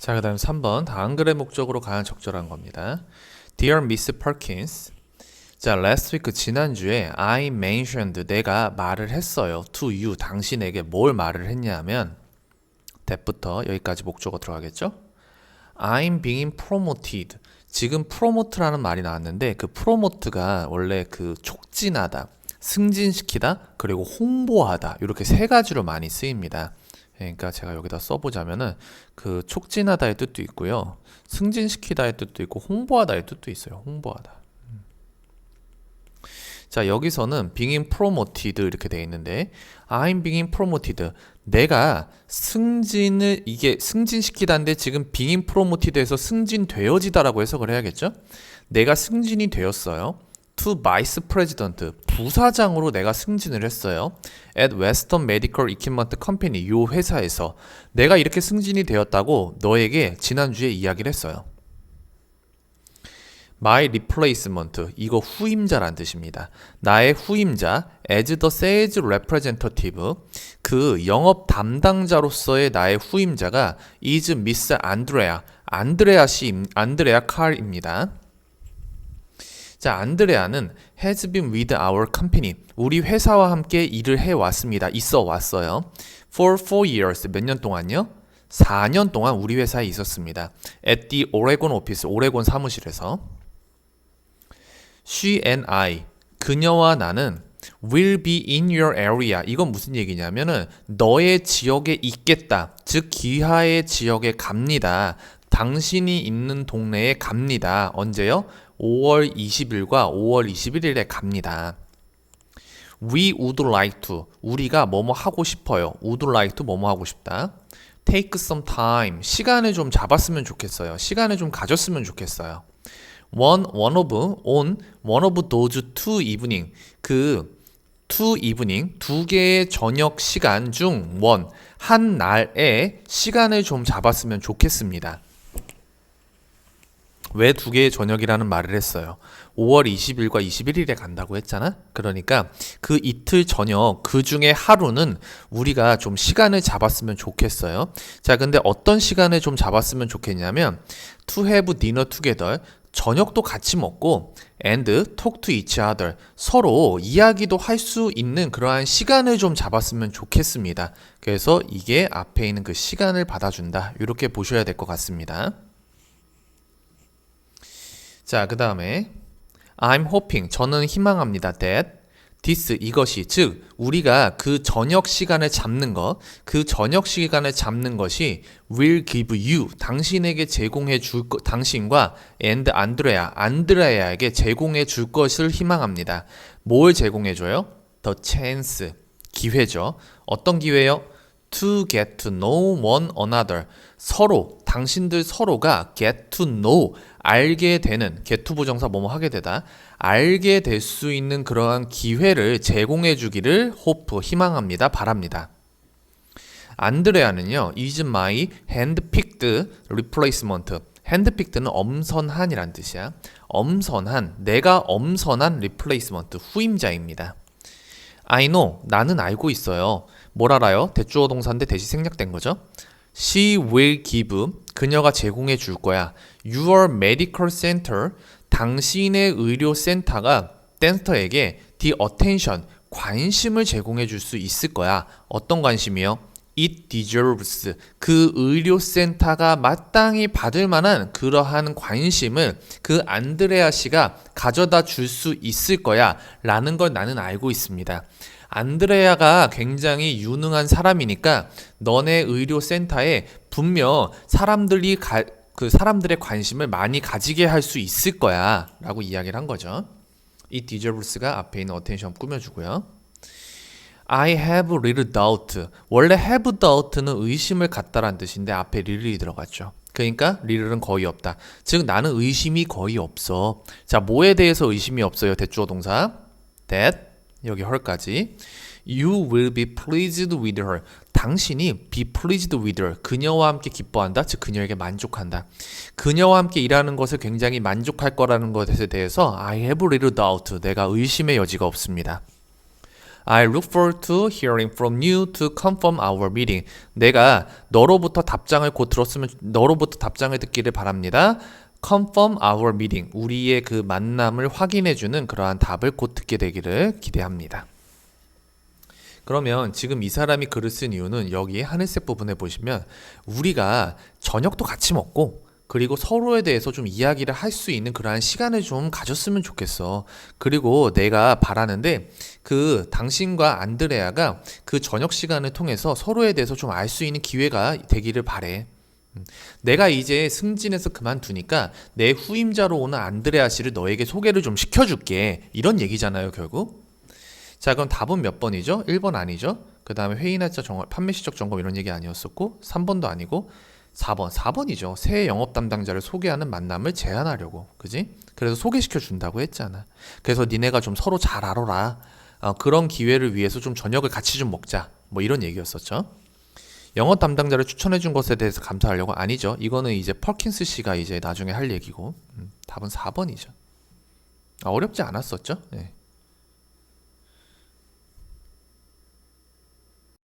자, 그 다음 3번. 다안그래 목적으로 가장 적절한 겁니다. Dear Miss Perkins. 자, last week 지난주에 I mentioned 내가 말을 했어요. to you 당신에게 뭘 말을 했냐면 that부터 여기까지 목적어 들어가겠죠? I'm being promoted. 지금 promote라는 말이 나왔는데 그 promote가 원래 그 촉진하다, 승진시키다, 그리고 홍보하다 이렇게 세 가지로 많이 쓰입니다. 그러니까 제가 여기다 써보자면은 그 촉진하다의 뜻도 있고요, 승진시키다의 뜻도 있고 홍보하다의 뜻도 있어요. 홍보하다. 음. 자 여기서는 being promoted 이렇게 돼 있는데 I'm being promoted 내가 승진을 이게 승진시키다인데 지금 being promoted에서 승진되어지다라고 해석을 해야겠죠? 내가 승진이 되었어요. To vice president 부사장으로 내가 승진을 했어요. at Western Medical Equipment Company 요 회사에서 내가 이렇게 승진이 되었다고 너에게 지난주에 이야기를 했어요. My replacement 이거 후임자란 뜻입니다. 나의 후임자 as the sales representative 그 영업 담당자로서의 나의 후임자가 is Miss Andrea 안드레아 씨 안드레아 칼입니다. 자, 안드레아는 has been with our company. 우리 회사와 함께 일을 해 왔습니다. 있어 왔어요. For four years. 몇 년 동안요? 4년 동안 우리 회사에 있었습니다. At the Oregon office. 오레곤 사무실에서. She and I. 그녀와 나는 will be in your area. 이건 무슨 얘기냐면은 너의 지역에 있겠다. 즉 기하의 지역에 갑니다. 당신이 있는 동네에 갑니다. 언제요? 5월 20일과 5월 21일에 갑니다. We would like to. 우리가 뭐뭐 하고 싶어요. would like to 뭐뭐 하고 싶다. Take some time. 시간을 좀 잡았으면 좋겠어요. 시간을 좀 가졌으면 좋겠어요. One, one of, on, one of those two evening. 그 two evening, 두 개의 저녁 시간 중 one, 한 날에 시간을 좀 잡았으면 좋겠습니다. 왜 두 개의 저녁이라는 말을 했어요? 5월 20일과 21일에 간다고 했잖아? 그러니까 그 이틀 저녁, 그 중에 하루는 우리가 좀 시간을 잡았으면 좋겠어요. 자, 근데 어떤 시간을 좀 잡았으면 좋겠냐면, to have dinner together, 저녁도 같이 먹고, and talk to each other, 서로 이야기도 할 수 있는 그러한 시간을 좀 잡았으면 좋겠습니다. 그래서 이게 앞에 있는 그 시간을 받아준다. 이렇게 보셔야 될 것 같습니다. 자, 그 다음에 I'm hoping 저는 희망합니다 that this 이것이 즉 우리가 그 저녁 시간을 잡는 것, 그 저녁 시간을 잡는 것이 will give you 당신에게 제공해 줄 것, 당신과 and 안드레아 안드레아에게 제공해 줄 것을 희망합니다. 뭘 제공해 줘요? The chance 기회죠. 어떤 기회요? to get to know one another. 서로, 당신들 서로가 get to know, 알게 되는, get to 부정사 뭐뭐 하게 되다, 알게 될 수 있는 그러한 기회를 제공해 주기를 hope, 희망합니다, 바랍니다. 안드레아는요, is my handpicked replacement. handpicked는 엄선한이란 뜻이야. 엄선한, 내가 엄선한 replacement, 후임자입니다. I know, 나는 알고 있어요. 뭘 알아요? 대주어 동사인데 대시 생략된 거죠. She will give, 그녀가 제공해 줄 거야. Your medical center, 당신의 의료 센터가 센터에게 the attention, 관심을 제공해 줄 수 있을 거야. 어떤 관심이요? It deserves. 그 의료센터가 마땅히 받을 만한 그러한 관심을 그 안드레아 씨가 가져다 줄 수 있을 거야. 라는 걸 나는 알고 있습니다. 안드레아가 굉장히 유능한 사람이니까 너네 의료센터에 분명 사람들이 가, 그 사람들의 관심을 많이 가지게 할 수 있을 거야. 라고 이야기를 한 거죠. 이 deserves가 앞에 있는 attention 꾸며주고요. I have little doubt. 원래 have doubt는 의심을 갖다란 뜻인데 앞에 little이 들어갔죠. 그러니까 little은 거의 없다. 즉 나는 의심이 거의 없어. 자, 뭐에 대해서 의심이 없어요? 대주어 동사. that 여기 her까지. You will be pleased with her. 당신이 be pleased with her. 그녀와 함께 기뻐한다. 즉 그녀에게 만족한다. 그녀와 함께 일하는 것을 굉장히 만족할 거라는 것에 대해서 I have little doubt. 내가 의심의 여지가 없습니다. I look forward to hearing from you to confirm our meeting. 내가 너로부터 답장을 곧 들었으면 너로부터 답장을 듣기를 바랍니다. confirm our meeting. 우리의 그 만남을 확인해 주는 그러한 답을 곧 듣게 되기를 기대합니다. 그러면 지금 이 사람이 글을 쓴 이유는 여기 하늘색 부분에 보시면 우리가 저녁도 같이 먹고 그리고 서로에 대해서 좀 이야기를 할 수 있는 그러한 시간을 좀 가졌으면 좋겠어. 그리고 내가 바라는데 그 당신과 안드레아가 그 저녁 시간을 통해서 서로에 대해서 좀 알 수 있는 기회가 되기를 바래. 음, 내가 이제 승진해서 그만두니까 내 후임자로 오는 안드레아 씨를 너에게 소개를 좀 시켜줄게. 이런 얘기잖아요, 결국. 자, 그럼 답은 몇 번이죠? 1번 아니죠? 그 다음에 회의 날짜 정월, 판매 시적 점검 이런 얘기 아니었었고, 3번도 아니고, 4번, 4번이죠. 새 영업 담당자를 소개하는 만남을 제안하려고. 그지? 그래서 소개시켜 준다고 했잖아. 그래서 니네가 좀 서로 잘 알아라. 어, 그런 기회를 위해서 좀 저녁을 같이 좀 먹자. 뭐 이런 얘기였었죠. 영업 담당자를 추천해 준 것에 대해서 감사하려고 아니죠. 이거는 이제 펄킨스 씨가 이제 나중에 할 얘기고. 음, 답은 4번이죠. 아, 어렵지 않았었죠? 네.